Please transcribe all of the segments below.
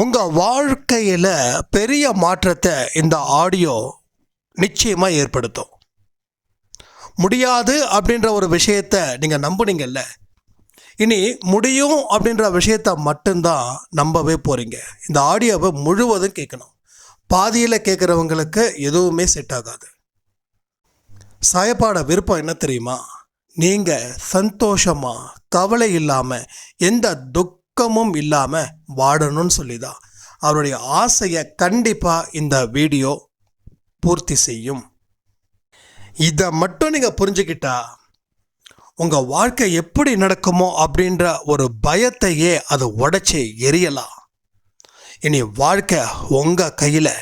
உங்கள் வாழ்க்கையில் பெரிய மாற்றத்தை இந்த ஆடியோ நிச்சயமாக ஏற்படுத்தும். முடியாது அப்படின்ற ஒரு விஷயத்தை நீங்கள் நம்புனீங்கல்ல. இனி முடியும் அப்படின்ற விஷயத்த மட்டும்தான் நம்பவே போகிறீங்க இந்த ஆடியோவை முழுவதும் கேட்கணும். பாதியில் கேட்குறவங்களுக்கு எதுவுமே செட் ஆகாது. சாயப்பாட விருப்பம் என்ன தெரியுமா? நீங்கள் சந்தோஷமாக கவலை இல்லாமல் எந்த துக்கமும் இல்லாமல் வாடணும்னு சொல்லி தான் அவருடைய ஆசையை கண்டிப்பாக இந்த வீடியோ பூர்த்தி செய்யும். இதை மட்டும் நீங்கள் புரிஞ்சுக்கிட்டா உங்கள் வாழ்க்கை எப்படி நடக்குமோ அப்படின்ற ஒரு பயத்தையே அதை உடச்சி எரியலாம் இனி வாழ்க்கை உங்கள் கையில்.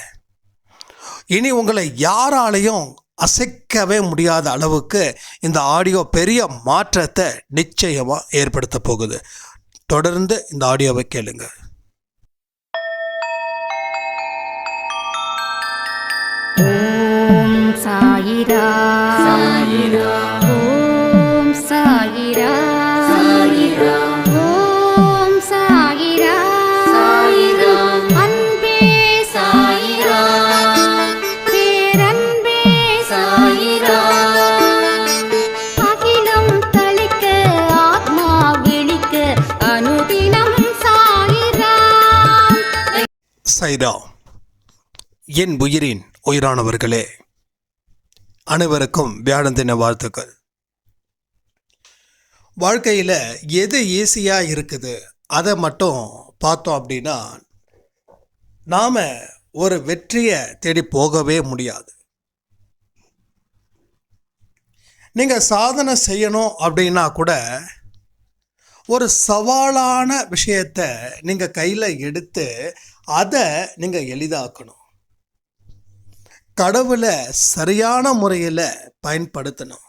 இனி உங்களை யாராலையும் அசைக்கவே முடியாத அளவுக்கு இந்த ஆடியோ பெரிய மாற்றத்தை நிச்சயமாக ஏற்படுத்த போகுது. தொடர்ந்து இந்த ஆடியோவை கேளுங்க. சாயிரா. சாயிரா. சைரா என் உயிரின் உயிரானவர்களே அனைவருக்கும் வியாழன் தின வாழ்த்துக்கள். வாழ்க்கையில் எது ஈஸியாக இருக்குது அதை மட்டும் பார்த்தோம் அப்படின்னா நாம் ஒரு வெற்றியை தேடி போகவே முடியாது. நீங்கள் சாதனை செய்யணும் அப்படின்னா கூட ஒரு சவாலான விஷயத்தை நீங்கள் கையில் எடுத்து அதை நீங்கள் எளிதாக்கணும். கடவுளை சரியான முறையில் பயன்படுத்தணும்.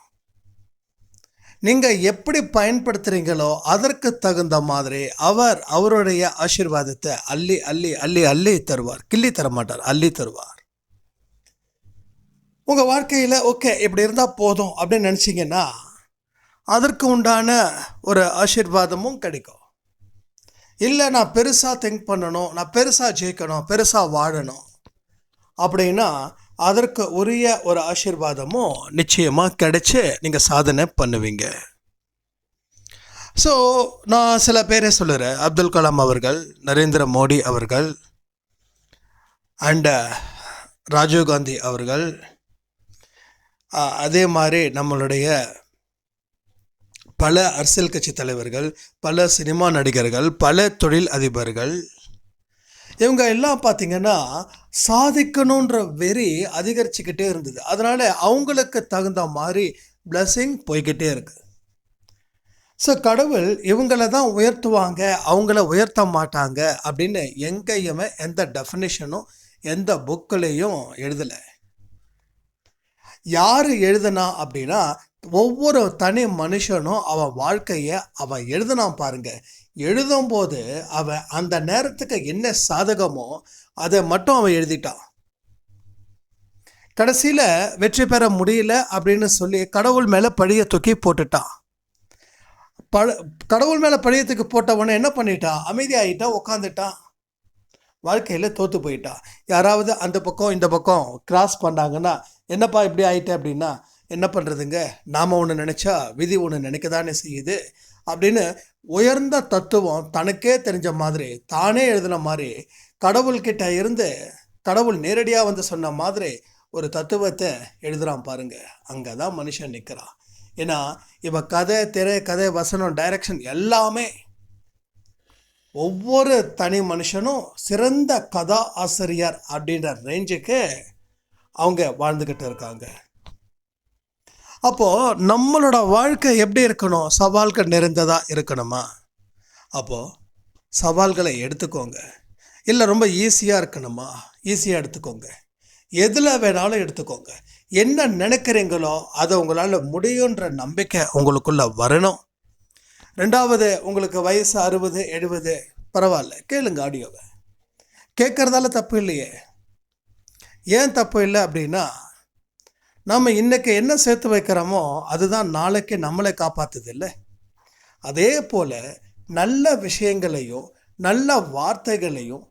நீங்கள் எப்படி பயன்படுத்துகிறீங்களோ அதற்கு தகுந்த மாதிரி அவர் அவருடைய ஆசீர்வாதத்தை அள்ளி அள்ளி அள்ளி அள்ளி தருவார். கிள்ளி தர மாட்டார் அள்ளி தருவார். உங்கள் வாழ்க்கையில் ஓகே இப்படி இருந்தால் போதும் அப்படின்னு நினச்சிங்கன்னா அதற்கு உண்டான ஒரு ஆசீர்வாதமும் கிடைக்கும். இல்லை நான் பெருசாக திங்க் பண்ணணும் நான் பெருசாக ஜெயிக்கணும் பெருசாக வாழணும் அப்படின்னா அதற்கு உரிய ஒரு ஆசீர்வாதமும் நிச்சயமாக கிடைச்சி நீங்கள் சாதனை பண்ணுவீங்க. ஸோ நான் சில பேரை சொல்லுறேன். அப்துல் கலாம் அவர்கள் நரேந்திர மோடி அவர்கள் அண்டு uh, ராஜீவ்காந்தி அவர்கள் அதே மாதிரி நம்மளுடைய பல அரசியல் கட்சி தலைவர்கள் பல சினிமா நடிகர்கள் பல தொழில் அதிபர்கள். இவங்க எல்லாம் பார்த்தீங்கன்னா சாதிக்கணுன்ற வெறி அதிகரிச்சுக்கிட்டே இருந்தது. அதனால் அவங்களுக்கு தகுந்த மாதிரி பிளஸ்ஸிங் போய்கிட்டே இருக்கு. ஸோ கடவுள் இவங்கள தான் உயர்த்துவாங்க அவங்கள உயர்த்த மாட்டாங்க அப்படின்னு எங்கேயுமே எந்த டெஃபினேஷனும் எந்த புக்கிலையும் எழுதலை. யார் எழுதுனா அப்படின்னா ஒவ்வொரு தனி மனுஷனும் அவன் வாழ்க்கையை அவன் எழுதுனான் பாருங்க. எழுதும்போது அவன் அந்த நேரத்துக்கு என்ன சாதகமோ அதை மட்டும் அவன் எழுதிட்டான் கடைசியில் வெற்றி பெற முடியல அப்படின்னு சொல்லி கடவுள் மேலே பழியை தூக்கி போட்டுட்டான் பழ கடவுள் மேலே பழியத்துக்கு போட்டவனை என்ன பண்ணிட்டான் அமைதியாகிட்டான் உக்காந்துட்டான் வாழ்க்கையில் தோற்று போயிட்டான் யாராவது அந்த பக்கம் இந்த பக்கம் கிராஸ் பண்ணாங்கன்னா என்னப்பா இப்படி ஆகிட்டேன் அப்படின்னா என்ன பண்ணுறதுங்க நாம் ஒன்று நினச்சா விதி ஒன்று நினைக்க தானே செய்யுது? அப்படின்னு உயர்ந்த தத்துவம் தனக்கே தெரிஞ்ச மாதிரி தானே எழுதின மாதிரி கடவுள்கிட்ட இருந்து கடவுள் நேரடியாக வந்து சொன்ன மாதிரி ஒரு தத்துவத்தை எழுதுகிறான் பாருங்க. அங்கே தான் மனுஷன் நிற்கிறான் ஏன்னா இவன் கதை திரை கதை வசனம் டைரக்ஷன் எல்லாமே ஒவ்வொரு தனி மனுஷனும் சிறந்த கதா ஆசிரியர் அப்படின்ற ரேஞ்சுக்கு அவங்க வாழ்ந்துக்கிட்டு இருக்காங்க. அப்போது நம்மளோட வாழ்க்கை எப்படி இருக்கணும்? சவால்கள் நிறைந்ததாக இருக்கணுமா? அப்போது சவால்களை எடுத்துக்கோங்க. இல்லை ரொம்ப ஈஸியாக இருக்கணுமா? ஈஸியாக எடுத்துக்கோங்க. எதில் வேணாலும் எடுத்துக்கோங்க. என்ன நினைக்கிறீங்களோ அதை உங்களால் முடியுன்ற நம்பிக்கை உங்களுக்குள்ளே வரணும். ரெண்டாவது உங்களுக்கு வயசு அறுபது எழுபது பரவாயில்ல கேளுங்க ஆடியோவை கேட்குறதால தப்பு இல்லையே. ஏன் தப்பு இல்லை அப்படின்னா நம்ம இன்றைக்கி என்ன சேர்த்து வைக்கிறோமோ அதுதான் நாளைக்கு நம்மளை காப்பாற்றுது இல்லை அதே போல் நல்ல விஷயங்களையும் நல்ல வார்த்தைகளையும்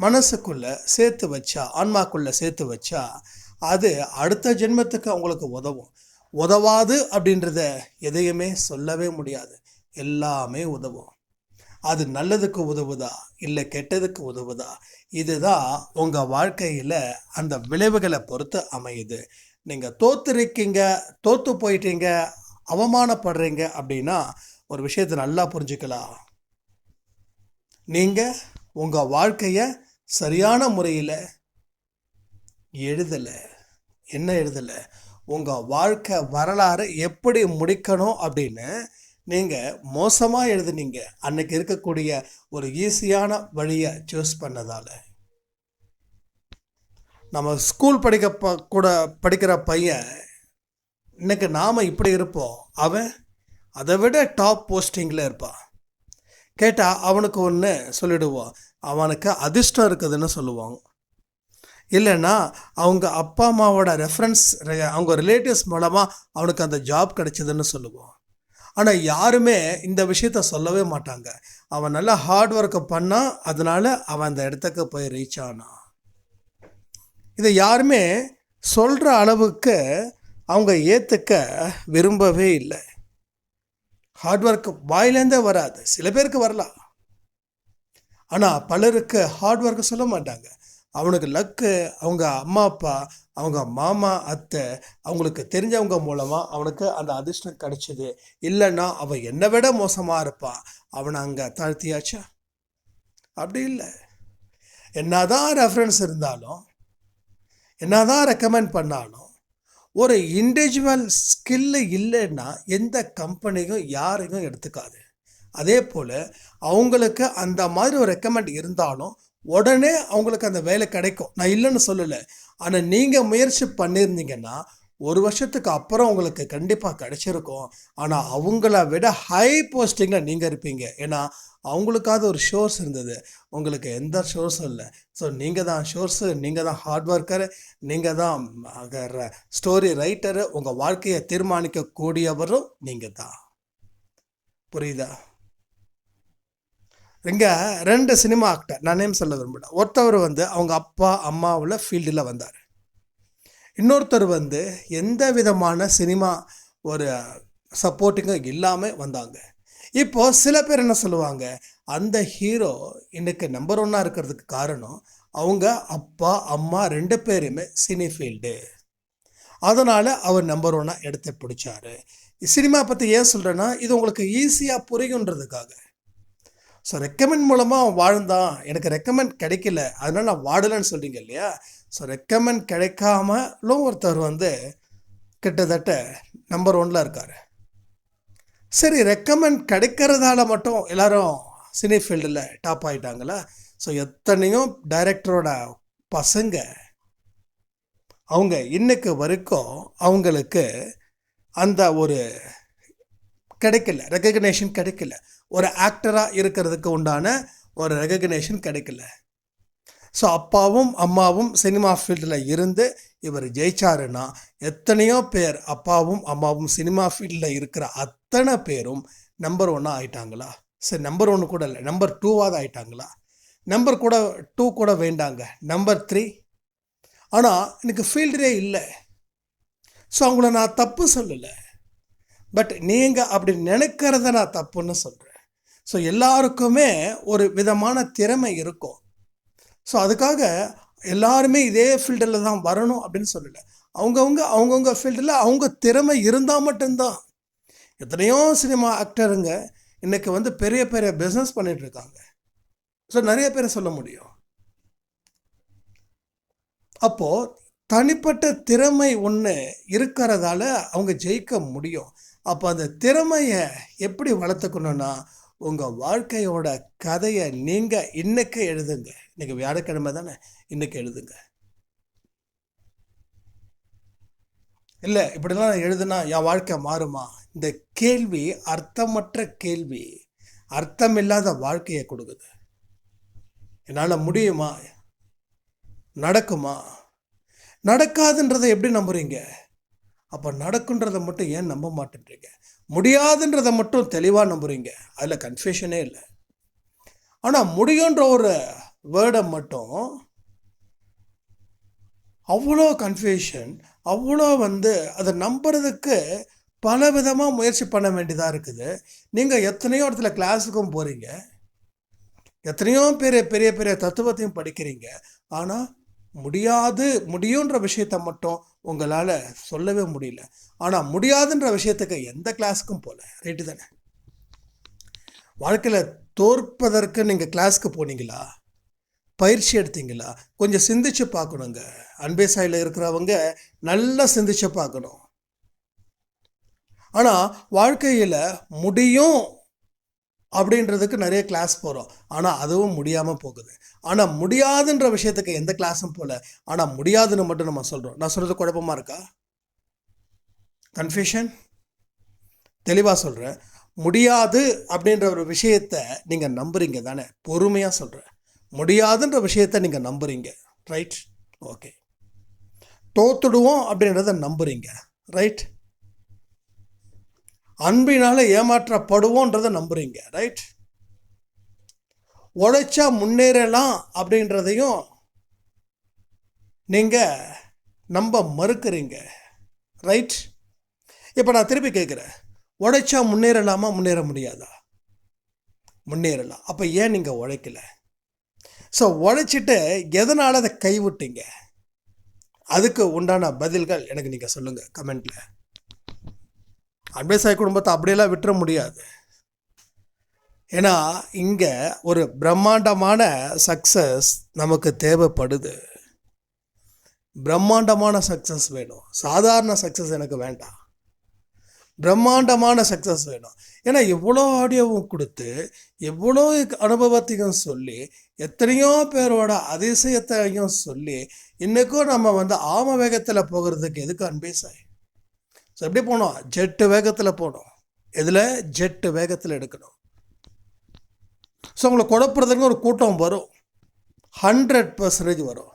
மனசுக்குள்ளே சேர்த்து வச்சா ஆன்மாக்குள்ளே சேர்த்து வச்சா அது அடுத்த ஜென்மத்துக்கு அவங்களுக்கு உதவும். உதவாது அப்படின்றத எதையுமே சொல்லவே முடியாது. எல்லாமே உதவும். அது நல்லதுக்கு உதவுதா? இல்லை கெட்டதுக்கு உதவுதா? இதுதான் உங்கள் வாழ்க்கையில் அந்த விளைவுகளை பொறுத்து அமையுது. நீங்கள் தோத்துருக்கீங்க தோற்று போயிட்டீங்க அவமானப்படுறீங்க அப்படின்னா ஒரு விஷயத்தை நல்லா புரிஞ்சுக்கலாம். நீங்கள் உங்கள் வாழ்க்கையை சரியான முறையில் எழுதலை. என்ன எழுதலை? உங்கள் வாழ்க்கை வரலாறு எப்படி முடிக்கணும் அப்படின்னு நீங்கள் மோசமாக எழுதுனீங்க. அன்னைக்கு இருக்கக்கூடிய ஒரு ஈஸியான வழியை சூஸ் பண்ணதால். நம்ம ஸ்கூல் படிக்க ப கூட படிக்கிற பையன் இன்னைக்கு நாம் இப்படி இருப்போம். அவன் அதை விட டாப் போஸ்டிங்கில் இருப்பான். கேட்டால் அவனுக்கு ஒன்று சொல்லிடுவான் அவனுக்கு அதிர்ஷ்டம் இருக்குதுன்னு சொல்லுவாங்க. இல்லைன்னா அவங்க அப்பா அம்மாவோட ரெஃபரன்ஸ் அவங்க ரிலேட்டிவ்ஸ் மூலமாக அவனுக்கு அந்த ஜாப் கிடைச்சதுன்னு சொல்லுவோம். ஆனால் யாருமே இந்த விஷயத்த சொல்லவே மாட்டாங்க. அவன் நல்லா ஹார்ட் ஒர்க்கை பண்ணால் அதனால அவன் அந்த இடத்துக்கு போய் ரீச் ஆனான். இதை யாருமே சொல்கிற அளவுக்கு அவங்க ஏற்றுக்க விரும்பவே இல்லை. ஹார்ட் ஒர்க் வாயிலேருந்தே வராது. சில பேருக்கு வரலாம். ஆனால் பலருக்கு ஹார்ட் ஒர்க்கு சொல்ல மாட்டாங்க. அவனுக்கு லக்கு அவங்க அம்மா அப்பா அவங்க மாமா அத்தை அவங்களுக்கு தெரிஞ்சவங்க மூலமாக அவனுக்கு அந்த அதிர்ஷ்டம் கிடைச்சிது. இல்லைன்னா அவன் என்னை விட மோசமாக இருப்பான் அவனை அங்கே தாழ்த்தியாச்சா? அப்படி இல்லை. என்னதான் ரெஃபரன்ஸ் இருந்தாலும் என்னதான் ரெக்கமெண்ட் பண்ணாலும் ஒரு இண்டிவிஜுவல் ஸ்கில்லு இல்லைன்னா எந்த கம்பெனியும் யாரையும் எடுத்துக்காது. அதே போல் அவங்களுக்கு அந்த மாதிரி ஒரு ரெக்கமெண்ட் இருந்தாலும் உடனே அவங்களுக்கு அந்த வேலை கிடைக்கும். நான் இல்லைன்னு சொல்லலை. ஆனால் நீங்கள் முயற்சி பண்ணியிருந்தீங்கன்னா ஒரு வருஷத்துக்கு அப்புறம் உங்களுக்கு கண்டிப்பாக கிடைச்சிருக்கும். ஆனால் அவங்கள விட ஹை போஸ்டிங்கில் நீங்கள் இருப்பீங்க. ஏன்னா அவங்களுக்காவது ஒரு ஷோர்ஸ் இருந்தது. உங்களுக்கு எந்த ஷோர்ஸும் இல்லை. ஸோ நீங்கள் தான் ஷோர்ஸு நீங்கள் தான் ஹார்ட் ஒர்க்கரு நீங்கள் தான் ஸ்டோரி ரைட்டரு உங்கள் வாழ்க்கையை தீர்மானிக்கக்கூடியவரும் நீங்கள் தான். புரியுதா? இங்கே ரெண்டு சினிமா ஆக்டர் நான் நேம் சொல்ல விரும்பல. ஒருத்தவர் வந்து அவங்க அப்பா அம்மாவில் ஃபீல்டில் வந்தார். இன்னொருத்தர் வந்து எந்த விதமான சினிமா ஒரு சப்போர்ட்டிங்கும் இல்லாமல் வந்தாங்க. இப்போது சில பேர் என்ன சொல்லுவாங்க அந்த ஹீரோ இன்னைக்கு நம்பர் ஒன்னாக இருக்கிறதுக்கு காரணம் அவங்க அப்பா அம்மா ரெண்டு பேருமே சினி ஃபீல்டு அதனால் அவர் நம்பர் ஒன்னாக எடுத்து பிடிச்சாரு. சினிமா பற்றி ஏன் சொல்கிறேன்னா இது உங்களுக்கு ஈஸியாக புரியுன்றதுக்காக. ஸோ ரெக்கமெண்ட் மூலமாக அவன் வாழ்ந்தான். எனக்கு ரெக்கமெண்ட் கிடைக்கல. அதனால் நான் வாடலைன்னு சொல்கிறீங்க இல்லையா? ஸோ ரெக்கமெண்ட் கிடைக்காமலும் ஒருத்தர் வந்து கிட்டத்தட்ட நம்பர் ஒன்ல இருக்கார். சரி ரெக்கமெண்ட் கிடைக்கிறதால மட்டும் எல்லாரும் சினி ஃபீல்டில் டாப் ஆகிட்டாங்களா ஸோ எத்தனையும் டைரக்டரோட பசங்க அவங்க இன்னைக்கு வரைக்கும் அவங்களுக்கு அந்த ஒரு கிடைக்கல ரெக்கக்னேஷன் கிடைக்கல. ஒரு ஆக்டராக இருக்கிறதுக்கு உண்டான ஒரு ரெகக்னேஷன் கிடைக்கல. ஸோ அப்பாவும் அம்மாவும் சினிமா ஃபீல்டில் இருந்து இவர் ஜெயிச்சாருன்னா எத்தனையோ பேர் அப்பாவும் அம்மாவும் சினிமா ஃபீல்டில் இருக்கிற அத் அத்தனை பேரும் நம்பர் ஒன்னாக ஆயிட்டாங்களா? சரி நம்பர் ஒன்று கூட இல்லை. நம்பர் டூவாவது ஆயிட்டாங்களா? நம்பர் கூட டூ கூட வேண்டாங்க. நம்பர் த்ரீ ஆனால் எனக்கு ஃபீல்டரே இல்லை. ஸோ அவங்கள நான் தப்பு சொல்லலை. பட் நீங்கள் அப்படி நினைக்கிறத நான் தப்புன்னு சொல்கிறேன் ஸோ எல்லாருக்குமே ஒரு விதமான திறமை இருக்கும். ஸோ அதுக்காக எல்லாருமே இதே ஃபீல்டில் தான் வரணும் அப்படின்னு சொல்லலை. அவங்கவுங்க அவங்கவுங்க ஃபீல்டில் அவங்க திறமை இருந்தால் மட்டும்தான். எத்தனையோ சினிமா ஆக்டருங்க இன்றைக்கி வந்து பெரிய பெரிய பிஸ்னஸ் பண்ணிகிட்ருக்காங்க ஸோ நிறைய பேரை சொல்ல முடியும். அப்போது தனிப்பட்ட திறமை ஒன்று இருக்கிறதால அவங்க ஜெயிக்க முடியும். அப்போ அந்த திறமையை எப்படி வளர்த்துக்கணும்னா உங்கள் வாழ்க்கையோட கதையை நீங்கள் இன்றைக்கே எழுதுங்க. இன்றைக்கி வியாழக்கிழமை தானே? இன்றைக்கி எழுதுங்க. இல்லை இப்படிலாம் நான் எழுதுனா என் வாழ்க்கை மாறுமா? இந்த கேள்வி அர்த்தமற்ற கேள்வி அர்த்தமில்லாத வாழ்க்கையை கொடுக்குது. என்னால் முடியுமா? நடக்குமா? நடக்காதுன்றதை எப்படி நம்புறீங்க? அப்போ நடக்குன்றதை மட்டும் ஏன் நம்ப மாட்டேன்றீங்க? முடியாதுன்றதை மட்டும் தெளிவாக நம்புறீங்க. அதில் கன்ஃபியூஷனே இல்லை. ஆனால் முடியுன்ற ஒரு வேர்டை மட்டும் அவ்வளோ கன்ஃபியூஷன் அவ்வளோ வந்து அதை நம்புறதுக்கு பல விதமாக முயற்சி பண்ண வேண்டியதாக இருக்குது. நீங்கள் எத்தனையோ இடத்துல கிளாஸுக்கும் போகிறீங்க எத்தனையோ பெரிய பெரிய பெரிய தத்துவத்தையும் படிக்கிறீங்க. ஆனால் முடியாது முடியுன்ற விஷயத்த மட்டும் உங்களால் சொல்லவே முடியல. ஆனால் முடியாதுன்ற விஷயத்துக்கு எந்த கிளாஸுக்கும் போகல ரைட்டு தானே? வாழ்க்கையில் தோற்பதற்கு நீங்கள் கிளாஸ்க்கு போனீங்களா? பயிற்சி எடுத்தீங்களா? கொஞ்சம் சிந்திச்சு பார்க்கணுங்க. அன்பே சாயில் இருக்கிறவங்க நல்லா சிந்திச்சு பார்க்கணும். ஆனால் வாழ்க்கையில் முடியும் அப்படின்றதுக்கு நிறைய கிளாஸ் போகிறோம் ஆனால் அதுவும் முடியாமல் போகுது. ஆனால் முடியாதுன்ற விஷயத்துக்கு எந்த கிளாஸும் போகல ஆனால் முடியாதுன்னு மட்டும் நம்ம சொல்கிறோம் நான் சொல்கிறது குழப்பமாக இருக்கா? கன்ஃபியூஷன் தெளிவாக சொல்கிறேன் முடியாது அப்படின்ற ஒரு விஷயத்தை நீங்கள் நம்புறீங்க தானே? பொறுமையாக சொல்கிறேன் முடியாதுன்ற விஷயத்தை நீங்கள் நம்புறீங்க. ரைட் ஓகே தோத்துடுவோம் அப்படின்றத நம்புறீங்க. ரைட் அன்பினால் ஏமாற்றப்படுவோன்றதை நம்புகிறீங்க ரைட் உழைச்சா முன்னேறலாம் அப்படின்றதையும் நீங்கள் நம்ப மறுக்கிறீங்க ரைட் இப்போ நான் திருப்பி கேட்குறேன். உழைச்சா முன்னேறலாமா முன்னேற முடியாதா? முன்னேறலாம். அப்போ ஏன் நீங்கள் உழைக்கல? ஸோ உழைச்சிட்டு எதனால் அதை கைவிட்டீங்க? அதுக்கு உண்டான பதில்கள் எனக்கு நீங்கள் சொல்லுங்கள் கமெண்ட்டில் அன்பேசாய் குடும்பத்தை அப்படியெல்லாம் விட்டுற முடியாது. ஏன்னா இங்கே ஒரு பிரம்மாண்டமான சக்ஸஸ் நமக்கு தேவைப்படுது. பிரம்மாண்டமான சக்ஸஸ் வேணும். சாதாரண சக்ஸஸ் எனக்கு வேண்டாம். பிரம்மாண்டமான சக்ஸஸ் வேணும். ஏன்னா எவ்வளோ ஆடியோவும் கொடுத்து எவ்வளோ அனுபவத்தையும் சொல்லி எத்தனையோ பேரோட அதிசயத்தையும் சொல்லி இன்றைக்கும் நம்ம வந்து ஆம வேகத்தில் போகிறதுக்கு எதுக்கு அன்பேசாய்? ஸோ எப்படி போனோம்? ஜெட்டு வேகத்தில் போகணும் இதில் ஜெட்டு வேகத்தில் எடுக்கணும். ஸோ உங்களை குழப்புறதுக்கு ஒரு கூட்டம் வரும். ஹண்ட்ரட் பர்சன்டேஜ் வரும்.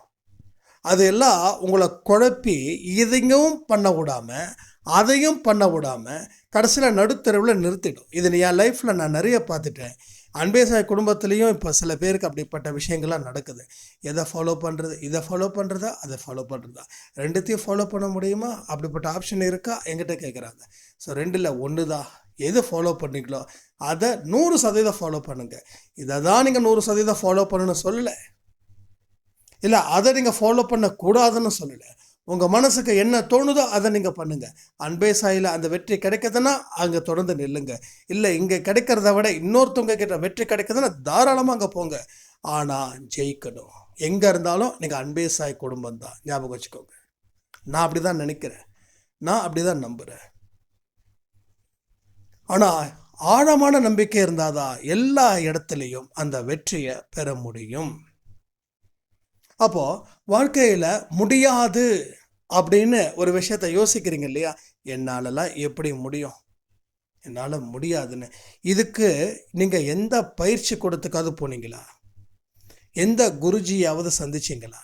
அது எல்லாம் உங்களை குழப்பி இதையும் பண்ண விடாமல் அதையும் பண்ண விடாமல் கடைசியில் நடுத்தரவில் நிறுத்திடும். இது என் லைஃப்பில் நான் நிறைய பார்த்துட்டேன். அன்பேசாய் குடும்பத்துலேயும் இப்போ சில பேருக்கு அப்படிப்பட்ட விஷயங்கள்லாம் நடக்குது. எதை ஃபாலோ பண்ணுறது இதை ஃபாலோ பண்ணுறதா அதை ஃபாலோ பண்ணுறதா ரெண்டுத்தையும் ஃபாலோ பண்ண முடியுமா? அப்படிப்பட்ட ஆப்ஷன் இருக்கா? எங்கிட்ட கேட்குறாங்க ஸோ ரெண்டில் ஒன்று தான் எது ஃபாலோ பண்ணிக்கலோ அதை நூறு சதவீதம் ஃபாலோ பண்ணுங்கள் இதை தான் நீங்கள் நூறு சதவீதம் ஃபாலோ பண்ணணும்னு சொல்லலை. இல்லை அதை நீங்கள் ஃபாலோ பண்ணக்கூடாதுன்னு சொல்லலை. உங்கள் மனசுக்கு என்ன தோணுதோ அதை நீங்கள் பண்ணுங்கள் அன்பே சாயில் அந்த வெற்றி கிடைக்குதுன்னா அங்கே தொடர்ந்து நில்லுங்க. இல்லை இங்கே கிடைக்கிறத விட இன்னொருத்தவங்க கிட்ட வெற்றி கிடைக்குதுன்னா தாராளமாக அங்கே போங்க. ஆனால் ஜெயிக்கணும். எங்கே இருந்தாலும் நீங்கள் அன்பே சாய் குடும்பம் தான். ஞாபகம் வச்சுக்கோங்க. நான் அப்படி தான் நினைக்கிறேன். நான் அப்படி தான் நம்புகிறேன் ஆனால் ஆழமான நம்பிக்கை இருந்தால் தான் எல்லா இடத்துலையும் அந்த வெற்றியை பெற முடியும். அப்போது வாழ்க்கையில் முடியாது அப்படின்னு ஒரு விஷயத்த யோசிக்கிறீங்க இல்லையா? என்னாலலாம் எப்படி முடியும்? என்னால் முடியாதுன்னு. இதுக்கு நீங்கள் எந்த பயிற்சி கொடுத்துக்காவது போனீங்களா? எந்த குருஜியாவது சந்திச்சிங்களா?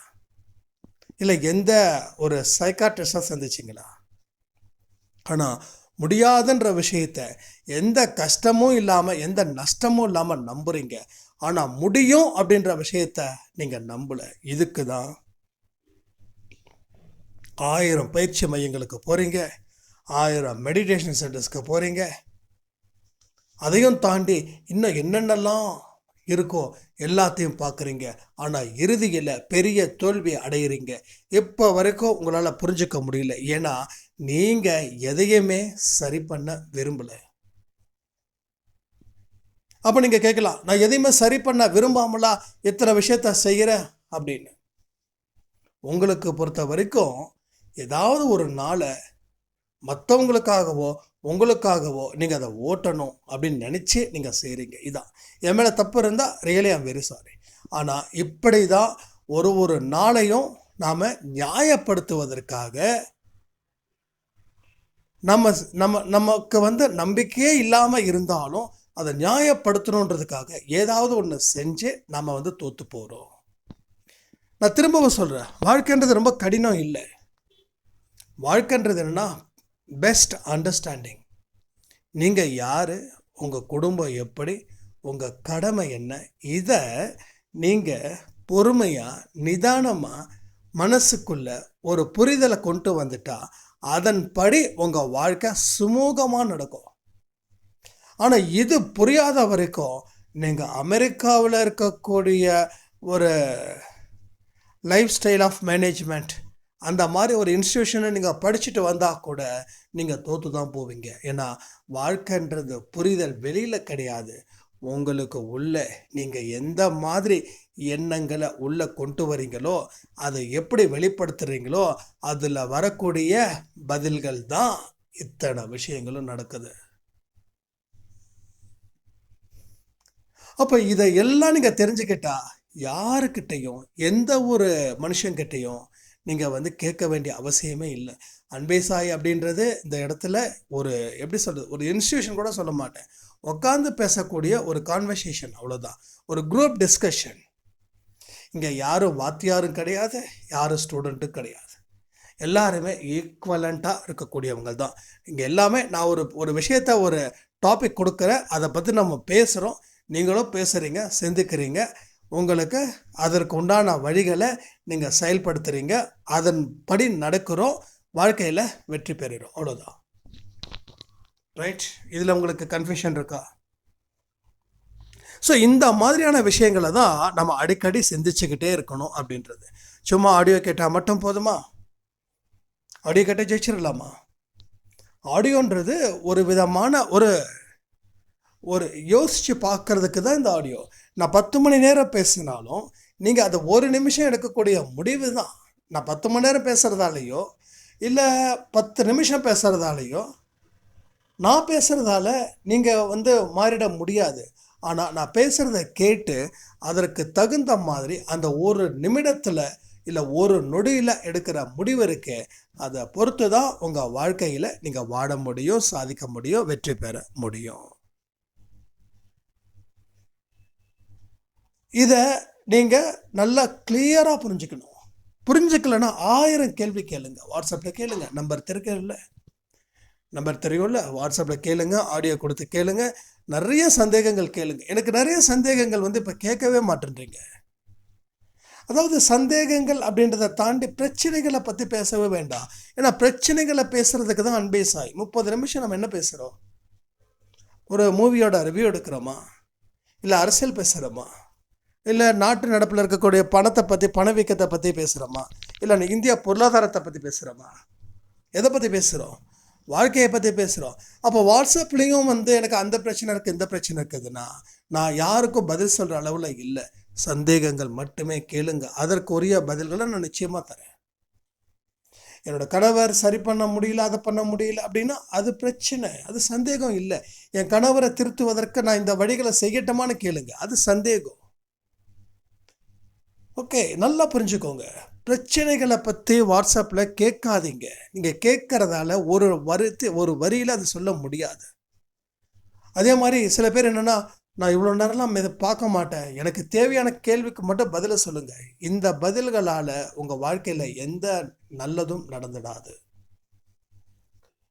இல்லை எந்த ஒரு சைக்காட்ரிஸ்டாக சந்திச்சிங்களா? ஆனால் முடியாதுன்ற விஷயத்த எந்த கஷ்டமும் இல்லாமல் எந்த நஷ்டமும் இல்லாமல் நம்புகிறீங்க ஆனால் முடியும் அப்படின்ற விஷயத்த நீங்கள் நம்பலை. இதுக்கு தான் ஆயிரம் பயிற்சி மையங்களுக்கு போகிறீங்க ஆயிரம் மெடிடேஷன் சென்டர்ஸ்க்கு போகிறீங்க அதையும் தாண்டி இன்னும் என்னென்னலாம் இருக்கோ எல்லாத்தையும் பார்க்குறீங்க ஆனால் இறுதியில் பெரிய தோல்வி அடையிறீங்க. இப்போ வரைக்கும் உங்களால் புரிஞ்சுக்க முடியல. ஏன்னா நீங்கள் எதையுமே சரி பண்ண விரும்பலை. அப்போ நீங்கள் கேட்கலாம் நான் எதையுமே சரி பண்ண விரும்பாமலா இத்தனை விஷயத்த செய்கிறேன் அப்படின்னு. உங்களுக்கு பொறுத்த வரைக்கும் ஏதாவது ஒரு நாளை மற்றவங்களுக்காகவோ உங்களுக்காகவோ நீங்கள் அதை ஓட்டணும் அப்படின்னு நினச்சி நீங்கள் செய்கிறீங்க இதான். என் மேலே தப்பு இருந்தால் ரியலி ஐம் வெரி சாரி ஆனால் இப்படி தான் ஒரு ஒரு நாளையும் நாம் நியாயப்படுத்துவதற்காக நம்ம நம்ம நமக்கு வந்து நம்பிக்கையே இல்லாமல் இருந்தாலும் அதை நியாயப்படுத்தணுன்றதுக்காக ஏதாவது ஒன்று செஞ்சு நம்ம வந்து தோற்று போகிறோம் நான் திரும்பவும் சொல்கிறேன் வாழ்க்கைன்றது ரொம்ப கடினம் இல்லை. வாழ்க்கைன்றது என்னென்னா பெஸ்ட் அண்டர்ஸ்டாண்டிங் நீங்கள் யார் உங்கள் குடும்பம் எப்படி உங்கள் கடமை என்ன இதை நீங்கள் பொறுமையாக நிதானமாக மனசுக்குள்ள ஒரு புரிதலை கொண்டு வந்துட்டா அதன்படி உங்கள் வாழ்க்கை சுமூகமாக நடக்கும். ஆனால் இது புரியாத வரைக்கும் நீங்கள் அமெரிக்காவில் இருக்கக்கூடிய ஒரு லைஃப் ஸ்டைல் ஆஃப் மேனேஜ்மெண்ட் அந்த மாதிரி ஒரு இன்ஸ்டியூஷனை நீங்கள் படிச்சுட்டு வந்தால் கூட நீங்கள் தோற்று தான் போவீங்க. ஏன்னா வாழ்க்கைன்றது புரிதல் வெளியில் கிடையாது. உங்களுக்கு உள்ள நீங்கள் எந்த மாதிரி எண்ணங்களை உள்ளே கொண்டு வரீங்களோ அதை எப்படி வெளிப்படுத்துகிறீங்களோ அதில் வரக்கூடிய பதில்கள் தான் இத்தனை விஷயங்களும் நடக்குது. அப்போ இதை எல்லாம் நீங்கள் தெரிஞ்சுக்கிட்டா யாருக்கிட்டையும் எந்த ஒரு மனுஷங்கிட்டையும் நீங்கள் வந்து கேட்க வேண்டிய அவசியமே இல்லை. அன்பே சாய் அப்படின்றது இந்த இடத்துல ஒரு எப்படி சொல்கிறது ஒரு இன்ஸ்டியூஷன் கூட சொல்ல மாட்டேன். உட்காந்து பேசக்கூடிய ஒரு கான்வர்சேஷன் அவ்வளோதான் ஒரு குரூப் டிஸ்கஷன் இங்கே யாரும் வாத்தியாரும் கிடையாது யாரும் ஸ்டூடெண்ட்டும் கிடையாது. எல்லாருமே ஈக்குவலண்ட்டாக இருக்கக்கூடியவங்க தான். இங்கே எல்லாமே நான் ஒரு ஒரு விஷயத்த ஒரு டாபிக் கொடுக்குறேன் அதை பற்றி நம்ம பேசுகிறோம் நீங்களும் பேசுகிறீங்க சிந்திக்கிறீங்க. உங்களுக்கு அதற்கு உண்டான வழிகளை நீங்கள் செயல்படுத்துகிறீங்க அதன்படி நடக்கிறோம். வாழ்க்கையில் வெற்றி பெறுகிறோம். அவ்வளோதான் ரைட் இதில் உங்களுக்கு கன்ஃபியூஷன் இருக்கா? ஸோ இந்த மாதிரியான விஷயங்களை தான் நம்ம அடிக்கடி சிந்திச்சுக்கிட்டே இருக்கணும் அப்படின்றது. சும்மா ஆடியோ கேட்டால் மட்டும் போதுமா? ஆடியோ கேட்டால் ஜெயிச்சிடலாமா ஆடியோன்றது ஒரு விதமான ஒரு ஒரு யோசித்து பார்க்கறதுக்கு தான் இந்த ஆடியோ நான் பத்து மணி நேரம் பேசினாலும் நீங்கள் அதை ஒரு நிமிஷம் எடுக்கக்கூடிய முடிவு தான். நான் பத்து மணி நேரம் பேசுகிறதாலேயோ இல்லை பத்து நிமிஷம் பேசுகிறதாலேயோ நான் பேசுகிறதால நீங்கள் வந்து மாறிட முடியாது. ஆனால் நான் பேசுகிறத கேட்டு அதற்கு தகுந்த மாதிரி அந்த ஒரு நிமிடத்தில் இல்லை ஒரு நொடியில் எடுக்கிற முடிவு இருக்கே அதை பொறுத்து தான் உங்கள் வாழ்க்கையில் நீங்கள் வாட முடியும் சாதிக்க முடியும் வெற்றி பெற முடியும். இதை நீங்கள் நல்லா கிளியராக புரிஞ்சுக்கணும். புரிஞ்சுக்கலன்னா ஆயிரம் கேள்வி கேளுங்க. வாட்ஸ்அப்பில் கேளுங்க. நம்பர் தெரியும்ல நம்பர் தெரியும்ல வாட்ஸ்அப்பில் கேளுங்க. ஆடியோ கொடுத்து கேளுங்க. நிறைய சந்தேகங்கள் கேளுங்க. எனக்கு நிறைய சந்தேகங்கள் வந்து இப்போ கேட்கவே மாட்டேன்றீங்க. அதாவது சந்தேகங்கள் அப்படின்றத தாண்டி பிரச்சனைகளை பற்றி பேசவே வேண்டாம். ஏன்னா பிரச்சனைகளை பேசுறதுக்கு தான் அன்பே சாய். முப்பது நிமிஷம் நம்ம என்ன பேசுகிறோம் ஒரு மூவியோட ரிவ்யூ எடுக்கிறோமா? இல்லை அரசியல் பேசுகிறோமா இல்லை நாட்டு நடப்பில் இருக்கக்கூடிய பணத்தை பற்றி பணவீக்கத்தை பற்றி பேசுகிறோமா இல்லை இந்தியா பொருளாதாரத்தை பற்றி பேசுகிறோமா எதை பற்றி பேசுகிறோம் வாழ்க்கையை பற்றி பேசுகிறோம் அப்போ வாட்ஸ்அப்லேயும் வந்து எனக்கு அந்த பிரச்சனை இருக்குது இந்த பிரச்சனை இருக்குதுன்னா நான் யாருக்கும் பதில் சொல்கிற அளவில் இல்லை. சந்தேகங்கள் மட்டுமே கேளுங்க. அதற்குரிய பதில்களை நான் நிச்சயமாக தரேன். என்னோட கணவர் சரி பண்ண முடியல அதை பண்ண முடியல அப்படின்னா அது பிரச்சனை. அது சந்தேகம் இல்லை. என் கணவரை திருத்துவதற்கு நான் இந்த வழிகளை செய்யட்டமான்னு கேளுங்க. அது சந்தேகம். ஓகே நல்லா புரிஞ்சுக்கோங்க. பிரச்சனைகளை பற்றி வாட்ஸ்அப்பில் கேட்காதீங்க. நீங்கள் கேட்குறதால ஒரு வருத்தி ஒரு வரியில் அது சொல்ல முடியாது. அதே மாதிரி சில பேர் என்னென்னா நான் இவ்வளோ நேரம்லாம் இதை பார்க்க மாட்டேன். எனக்கு தேவையான கேள்விக்கு மட்டும் பதிலை சொல்லுங்கள் இந்த பதில்களால் உங்கள் வாழ்க்கையில் எந்த நல்லதும் நடந்துடாது.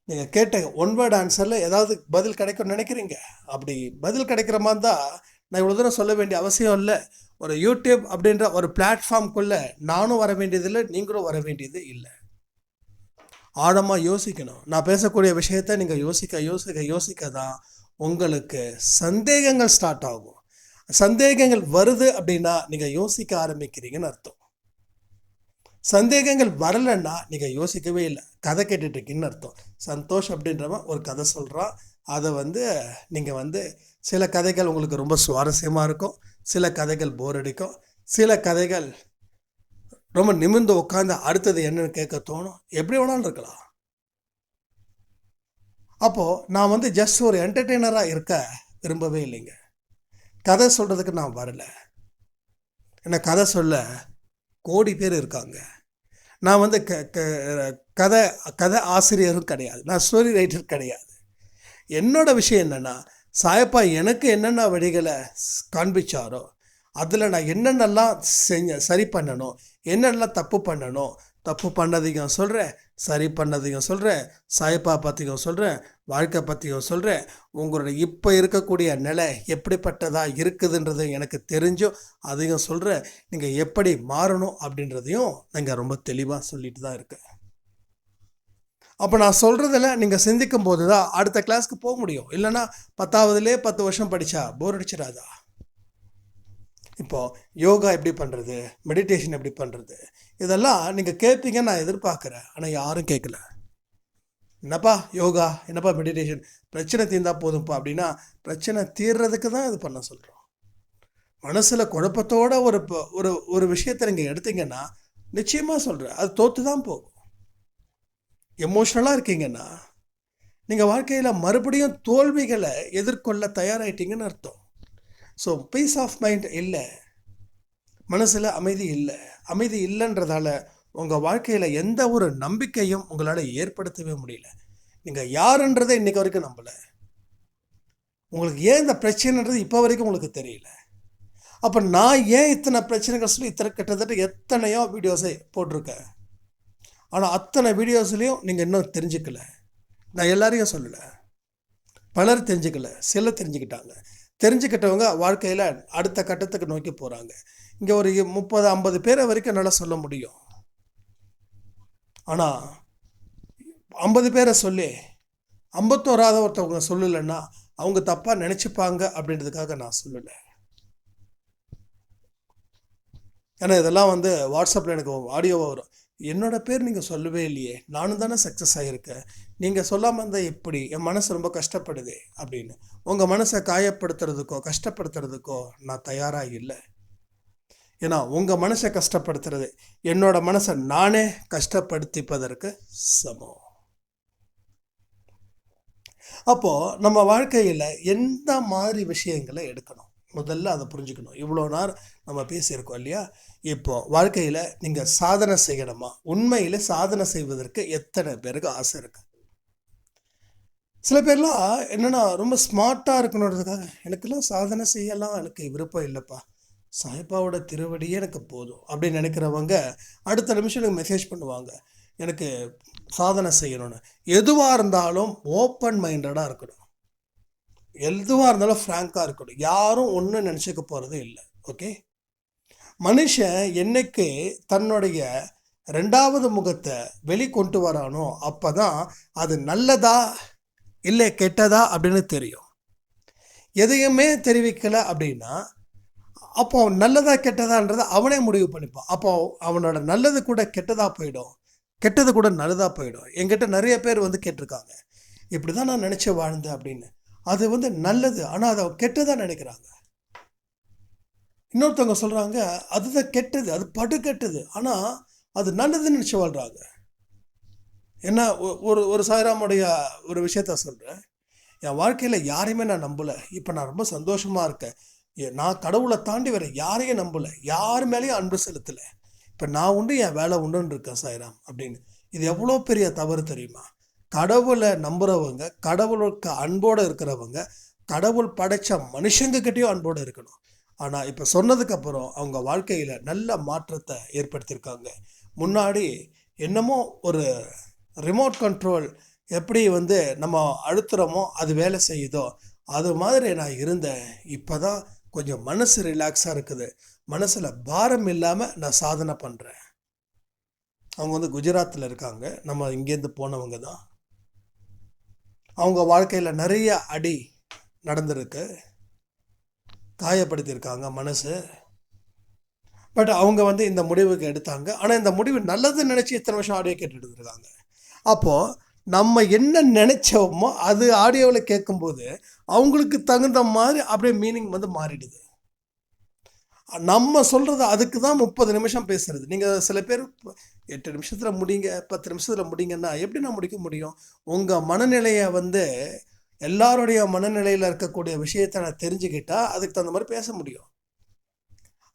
நீங்கள் கேட்ட ஒன் வேர்ட் ஆன்சரில் ஏதாவது பதில் கிடைக்கும்னு நினைக்கிறீங்க? அப்படி பதில் கிடைக்கிற மாதிரி தான் நான் இவ்வளோ தூரம் சொல்ல வேண்டிய அவசியம் இல்லை. ஒரு யூடியூப் அப்படின்ற ஒரு பிளாட்ஃபார்ம்குள்ளே நானும் வர வேண்டியதில்லை நீங்களும் வர வேண்டியது இல்லை. ஆழமாக யோசிக்கணும். நான் பேசக்கூடிய விஷயத்த நீங்கள் யோசிக்க யோசிக்க யோசிக்க தான் உங்களுக்கு சந்தேகங்கள் ஸ்டார்ட் ஆகும். சந்தேகங்கள் வருது அப்படின்னா நீங்கள் யோசிக்க ஆரம்பிக்கிறீங்கன்னு அர்த்தம். சந்தேகங்கள் வரலைன்னா நீங்கள் யோசிக்கவே இல்லை. கதை கேட்டுட்டு இருக்கீங்கன்னு அர்த்தம். சந்தோஷ் அப்படின்றவன் ஒரு கதை சொல்கிறான் அதை வந்து நீங்கள் வந்து சில கதைகள் உங்களுக்கு ரொம்ப சுவாரஸ்யமாக இருக்கும். சில கதைகள் போர் அடிக்கும். சில கதைகள் ரொம்ப நிமிர்ந்து உட்காந்து அடுத்தது என்னன்னு கேட்க தோணும். எப்படி வேணாலும் இருக்கலாம். அப்போது நான் வந்து ஜஸ்ட் ஒரு என்டர்டெய்னராக இருக்க விரும்பவே இல்லைங்க. கதை சொல்கிறதுக்கு நான் வரல. என்ன கதை சொல்ல கோடி பேர் இருக்காங்க. நான் வந்து க க- கதை கதை ஆசிரியரும் கிடையாது. நான் ஸ்டோரி ரைட்டர் கிடையாது. என்னோடய விஷயம் என்னென்னா சாயப்பா எனக்கு என்னென்ன வழிகளை காண்பிச்சாரோ அதில் நான் என்னென்னலாம் செஞ்ச சரி பண்ணணும் என்னென்னலாம் தப்பு பண்ணணும் தப்பு பண்ணதையும் சொல்கிறேன் சரி பண்ணதையும் சொல்கிறேன் சாயப்பா பற்றியும் சொல்கிறேன் வாழ்க்கை பற்றியும் சொல்கிறேன் உங்களோட இப்போ இருக்கக்கூடிய நிலை எப்படிப்பட்டதாக இருக்குதுன்றது எனக்கு தெரிஞ்சும் அதையும் சொல்கிறேன் நீங்கள் எப்படி மாறணும் அப்படின்றதையும் நீங்கள் ரொம்ப தெளிவாக சொல்லிட்டு தான் இருக்கேன் அப்போ நான் சொல்கிறதில் நீங்கள் சிந்திக்கும் போது தான் அடுத்த கிளாஸ்க்கு போக முடியும். இல்லைன்னா பத்தாவதுலேயே பத்து வருஷம் படித்தா போர் அடிச்சிடாதா? இப்போது யோகா எப்படி பண்ணுறது மெடிடேஷன் எப்படி பண்ணுறது இதெல்லாம் நீங்கள் கேட்பீங்கன்னு நான் எதிர்பார்க்குறேன். ஆனால் யாரும் கேட்கல என்னப்பா யோகா? என்னப்பா மெடிடேஷன் பிரச்சனை தீர்ந்தா போதும்ப்பா அப்படின்னா பிரச்சனை தீர்றதுக்கு தான் இது பண்ண சொல்கிறோம் மனசில் குழப்பத்தோட ஒரு ஒரு ஒரு விஷயத்தை நீங்கள் எடுத்தீங்கன்னா நிச்சயமாக சொல்கிறேன் அது தோற்று தான் போகும். எமோஷ்னலாக இருக்கீங்கன்னா நீங்கள் வாழ்க்கையில் மறுபடியும் தோல்விகளை எதிர்கொள்ள தயாராகிட்டீங்கன்னு அர்த்தம். ஸோ பீஸ் ஆஃப் மைண்ட் இல்லை. மனசில் அமைதி இல்லை. அமைதி இல்லைன்றதால உங்கள் வாழ்க்கையில் எந்த ஒரு நம்பிக்கையும் உங்களால் ஏற்படுத்தவே முடியல. நீங்கள் யாருன்றதை இன்றைக்கி வரைக்கும் நம்பலை. உங்களுக்கு ஏன் இந்த பிரச்சனைன்றது இப்போ வரைக்கும் உங்களுக்கு தெரியல. அப்போ நான் ஏன் இத்தனை பிரச்சனைகள் சொல்லி இத்தனை கிட்டத்தட்ட எத்தனையோ வீடியோஸை போட்டிருக்கேன். ஆனால் அத்தனை வீடியோஸ்லேயும் நீங்கள் இன்னும் தெரிஞ்சுக்கல. நான் எல்லாரையும் சொல்லலை. பலர் தெரிஞ்சுக்கல. சில தெரிஞ்சுக்கிட்டாங்க. தெரிஞ்சுக்கிட்டவங்க வாழ்க்கையில் அடுத்த கட்டத்துக்கு நோக்கி போகிறாங்க இங்கே ஒரு முப்பது ஐம்பது பேரை வரைக்கும் என்னால் சொல்ல முடியும். ஆனால் ஐம்பது பேரை சொல்லி ஐம்பத்தோராத ஒருத்தவங்க சொல்லலைன்னா அவங்க தப்பாக நினச்சிப்பாங்க அப்படின்றதுக்காக நான் சொல்லலை. ஏன்னா இதெல்லாம் வந்து வாட்ஸ்அப்பில் எனக்கு ஆடியோவாக வரும். என்னோட பேர் நீங்கள் சொல்லவே இல்லையே. நானும் தானே சக்ஸஸ் ஆகியிருக்கேன் நீங்கள் சொல்லாமல் இருந்தால் எப்படி? என் மனசு ரொம்ப கஷ்டப்படுதே அப்படின்னு. உங்கள் மனசை காயப்படுத்துறதுக்கோ கஷ்டப்படுத்துறதுக்கோ நான் தயாராக இல்லை. ஏன்னா உங்கள் மனசை கஷ்டப்படுத்துறது என்னோட மனசை நானே கஷ்டப்படுத்திப்பதற்கு சமம். அப்போது நம்ம வாழ்க்கையில் எந்த மாதிரி விஷயங்களை எடுக்கணும்? முதல்ல அதை புரிஞ்சுக்கணும். இவ்வளோ நேரம் நம்ம பேசியிருக்கோம் இல்லையா? இப்போ வாழ்க்கையில் நீங்கள் சாதனை செய்யணுமா? உண்மையில் சாதனை செய்வதற்கு எத்தனை பேருக்கு ஆசை இருக்கு? சில பேர்லாம் என்னென்னா ரொம்ப ஸ்மார்ட்டாக இருக்கணுன்றதுக்காக எனக்கெல்லாம் சாதனை செய்யலாம் எனக்கு விருப்பம் இல்லைப்பா. சாய்பாவோட திருவடியே எனக்கு போதும் அப்படின்னு நினைக்கிறவங்க அடுத்த நிமிஷம் எனக்கு மெசேஜ் பண்ணுவாங்க எனக்கு சாதனை செய்யணும்னு. எதுவாக இருந்தாலும் ஓப்பன் மைண்டடாக இருக்கணும். எதுவாக இருந்தாலும் ஃப்ராங்காக இருக்கணும். யாரும் ஒன்றும் நினச்சிக்க போகிறது இல்லை. ஓகே மனுஷன் என்னைக்கு தன்னுடைய ரெண்டாவது முகத்தை வெளிக்கொண்டு வரானோ அப்போ தான் அது நல்லதா இல்லை கெட்டதா அப்படின்னு தெரியும். எதையுமே தெரிவிக்கலை அப்படின்னா அப்போ நல்லதா கெட்டதான்றதை அவனே முடிவு பண்ணிப்பான். அப்போ அவனோட நல்லது கூட கெட்டதாக போயிடும். கெட்டது கூட நல்லதாக போயிடும். என்கிட்ட நிறைய பேர் வந்து கேட்டிருக்காங்க. இப்படி தான் நான் நினச்சி வாழ்ந்தேன் அப்படின்னு. அது வந்து நல்லது. ஆனால் அதை கெட்டதாக நினைக்கிறாங்க. இன்னொருத்தவங்க சொல்கிறாங்க அதுதான் கெட்டது அது படு கெட்டது. ஆனால் அது நல்லதுன்னு நினச்சி வாழ்கிறாங்க என்ன ஒ- ஒரு ஒரு சாய்ராமுடைய ஒரு விஷயத்த சொல்கிறேன் என் வாழ்க்கையில் யாரையுமே நான் நம்பலை. இப்போ நான் ரொம்ப சந்தோஷமாக இருக்கேன். ஏ- நான் கடவுளை தாண்டி வர யாரையும் நம்பலை. யார் மேலேயும் அன்பு செலுத்தலை. இப்போ நான் உண்டு என் வேலை உண்டுன்னு இருக்கேன் சாய்ராம் அப்படின்னு. இது எவ்வளோ பெரிய தவறு தெரியுமா? கடவுளை நம்புறவங்க கடவுளுக்கு அன்போடு இருக்கிறவங்க கடவுள் படைச்ச மனுஷங்கக்கிட்டேயும் அன்போடு இருக்கணும். ஆனால் இப்போ சொன்னதுக்கப்புறம் அவங்க வாழ்க்கையில் நல்ல மாற்றத்தை ஏற்படுத்தியிருக்காங்க. முன்னாடி என்னமோ ஒரு ரிமோட் கண்ட்ரோல் எப்படி வந்து நம்ம அழுத்துகிறோமோ அது வேலை செய்யுதோ அது மாதிரி நான் இருந்தேன். இப்போ தான் கொஞ்சம் மனசு ரிலாக்ஸாக இருக்குது. மனசில் பாரம் இல்லாமல் நான் சாதனை பண்ணுறேன் அவங்க வந்து குஜராத்தில் இருக்காங்க. நம்ம இங்கேருந்து போனவங்க தான். அவங்க வாழ்க்கையில் நிறைய அடி நடந்திருக்கு. காயப்படுத்தியிருக்காங்க மனசு. பட் அவங்க வந்து இந்த முடிவுக்கு எடுத்தாங்க. ஆனால் இந்த முடிவு நல்லதுன்னு நினச்சி இத்தனை வருஷம் ஆடியோ கேட்டுட்டு இருக்காங்க அப்போது நம்ம என்ன நினச்சோமோ அது ஆடியோவில் கேட்கும்போது அவங்களுக்கு தகுந்த மாதிரி அப்படியே மீனிங் வந்து மாறிடுது. நம்ம சொல்கிறது அதுக்கு தான் முப்பது நிமிஷம் பேசுறது. நீங்கள் சில பேர் எட்டு நிமிஷத்தில் முடிங்க பத்து நிமிஷத்தில் முடிங்கன்னா எப்படி நான் முடிக்க முடியும்? உங்கள் மனநிலையை வந்து எல்லாருடைய மனநிலையில் இருக்கக்கூடிய விஷயத்தை நான் தெரிஞ்சுக்கிட்டா அதுக்கு தகுந்த மாதிரி பேச முடியும்.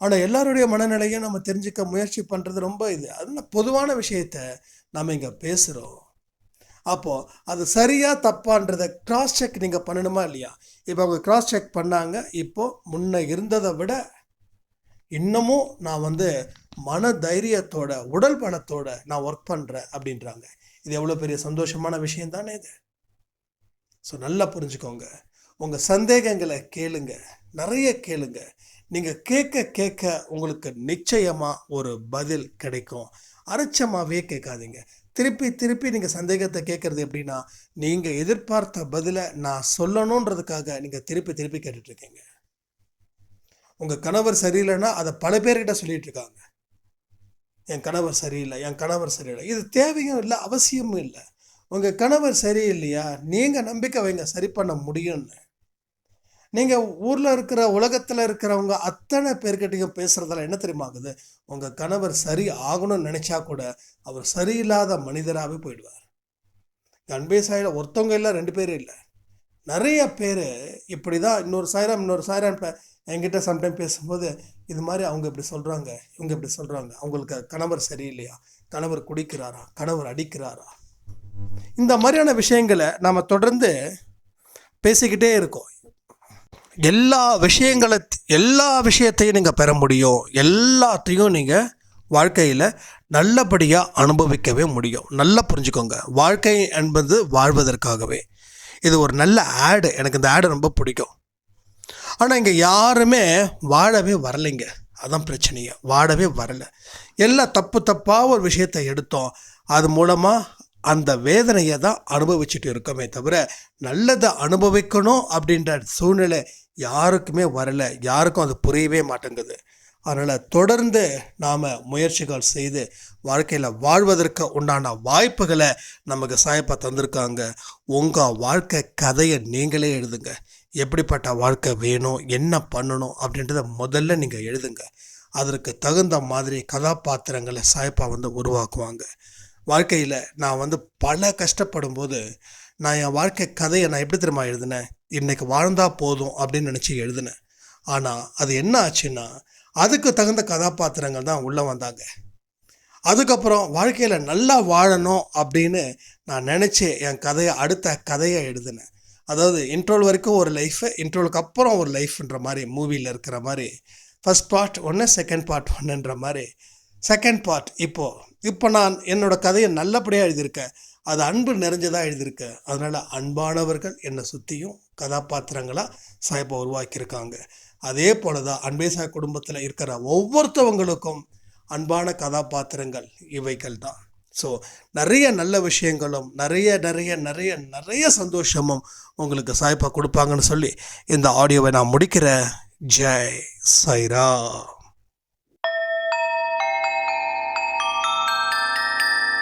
ஆனால் எல்லாருடைய மனநிலையும் நம்ம தெரிஞ்சுக்க முயற்சி பண்ணுறது ரொம்ப இது. அதனால் பொதுவான விஷயத்த நம்ம இங்கே பேசுகிறோம் அப்போது அது சரியா தப்பான்றதை கிராஸ் செக் நீங்கள் பண்ணணுமா இல்லையா? இப்போ அவங்க கிராஸ் செக் பண்ணாங்க. இப்போது முன்ன இருந்ததை விட இன்னமும் நான் வந்து மன தைரியத்தோட உடல் பணத்தோட நான் ஒர்க் பண்ணுறேன் அப்படின்றாங்க. இது எவ்வளோ பெரிய சந்தோஷமான விஷயம் தானே இது? ஸோ நல்லா புரிஞ்சுக்கோங்க. உங்கள் சந்தேகங்களை கேளுங்க. நிறைய கேளுங்க. நீங்கள் கேட்க கேட்க உங்களுக்கு நிச்சயமாக ஒரு பதில் கிடைக்கும். அரைச்சமாகவே கேட்காதீங்க. திருப்பி திருப்பி நீங்கள் சந்தேகத்தை கேட்குறது எப்படின்னா நீங்கள் எதிர்பார்த்த பதிலை நான் சொல்லணுன்றதுக்காக நீங்கள் திருப்பி திருப்பி கேட்டுட்ருக்கீங்க. உங்கள் கணவர் சரியில்லைன்னா அதை பல பேர்கிட்ட சொல்லிகிட்டு இருக்காங்க என் கணவர் சரியில்லை என் கணவர் சரியில்லை. இது தேவையும் இல்லை அவசியமும் இல்லை. உங்கள் கணவர் சரியில்லையா? நீங்கள் நம்பிக்கை வைங்க சரி பண்ண முடியும்னு. நீங்கள் ஊரில் இருக்கிற உலகத்தில் இருக்கிறவங்க அத்தனை பேர்கிட்டையும் பேசுகிறதால என்ன தெரியுமா ஆகுது? உங்கள் கணவர் சரி ஆகணும்னு நினச்சா கூட அவர் சரியில்லாத மனிதராகவே போயிடுவார். அன்பே சாயில ஒருத்தவங்க இல்லை ரெண்டு பேரும் இல்லை. நிறைய பேர் இப்படி தான் இன்னொரு சாயிரம் இன்னொரு சாயிரம் இப்போ என்கிட்ட சம்டைம் பேசும்போது இது மாதிரி அவங்க இப்படி சொல்கிறாங்க இவங்க இப்படி சொல்கிறாங்க அவங்களுக்கு கணவர் சரியில்லையா? கணவர் குடிக்கிறாரா? கணவர் அடிக்கிறாரா? இந்த மாதிரியான விஷயங்களை நாம் தொடர்ந்து பேசிக்கிட்டே இருக்கோம். எல்லா விஷயங்களை எல்லா விஷயத்தையும் நீங்கள் பெற முடியும். எல்லாத்தையும் நீங்கள் வாழ்க்கையில் நல்லபடியாக அனுபவிக்கவே முடியும். நல்லா புரிஞ்சுக்கோங்க. வாழ்க்கை என்பது வாழ்வதற்காகவே. இது ஒரு நல்ல ஆடு எனக்கு இந்த ஆடு ரொம்ப பிடிக்கும். ஆனால் இங்கே யாருமே வாழவே வரலைங்க. அதான் பிரச்சனையே. வாழவே வரலை. எல்லாம் தப்பு தப்பாக ஒரு விஷயத்தை எடுத்தோம். அது மூலமாக அந்த வேதனையை தான் அனுபவிச்சுட்டு இருக்கோமே தவிர நல்லதை அனுபவிக்கணும் அப்படின்ற சூழ்நிலை யாருக்குமே வரலை. யாருக்கும் அது புரியவே மாட்டேங்குது. அதனால் தொடர்ந்து நாம் முயற்சிகள் செய்து வாழ்க்கையில் வாழ்வதற்கு உண்டான வாய்ப்புகளை நமக்கு சாயப்பா தந்திருக்காங்க. உங்கள் வாழ்க்கை கதையை நீங்களே எழுதுங்க. எப்படிப்பட்ட வாழ்க்கை வேணும் என்ன பண்ணணும் அப்படின்றத முதல்ல நீங்கள் எழுதுங்க. அதற்கு தகுந்த மாதிரி கதாபாத்திரங்களை சாயப்பா வந்து உருவாக்குவாங்க. வாழ்க்கையில் நான் வந்து பல கஷ்டப்படும் போது நான் என் வாழ்க்கை கதையை நான் எப்படி தெரியுமா எழுதினேன்? இன்றைக்கி வாழ்ந்தால் போதும் அப்படின்னு நினச்சி எழுதினேன். ஆனால் அது என்ன ஆச்சுன்னா அதுக்கு தகுந்த கதாபாத்திரங்கள் தான் உள்ளே வந்தாங்க. அதுக்கப்புறம் வாழ்க்கையில் நல்லா வாழணும் அப்படின்னு நான் நினச்சி என் கதையை அடுத்த கதையை எழுதினேன். அதாவது இன்ட்ரோல் வரைக்கும் ஒரு லைஃபு இன்ட்ரோலுக்கு அப்புறம் ஒரு லைஃப்ன்ற மாதிரி மூவியில் இருக்கிற மாதிரி ஃபஸ்ட் பார்ட் ஒன்று செகண்ட் பார்ட் ஒன்றுன்ற மாதிரி செகண்ட் பார்ட் இப்போது இப்போ நான் என்னோடய கதையை நல்லபடியாக எழுதியிருக்கேன் அது அன்பு நிறைஞ்சதாக எழுதியிருக்கேன் அதனால் அன்பானவர்கள் என்னை சுற்றியும் கதாபாத்திரங்களாக சாய்ப்பா உருவாக்கியிருக்காங்க. அதே போல தான் அன்பேசா குடும்பத்தில் இருக்கிற ஒவ்வொருத்தவங்களுக்கும் அன்பான கதாபாத்திரங்கள் இவைகள் தான் ஸோ நிறைய நல்ல விஷயங்களும் நிறைய நிறைய நிறைய நிறைய சந்தோஷமும் உங்களுக்கு சாய்ப்பா கொடுப்பாங்கன்னு சொல்லி இந்த ஆடியோவை நான் முடிக்கிறேன். ஜெய் சைரா.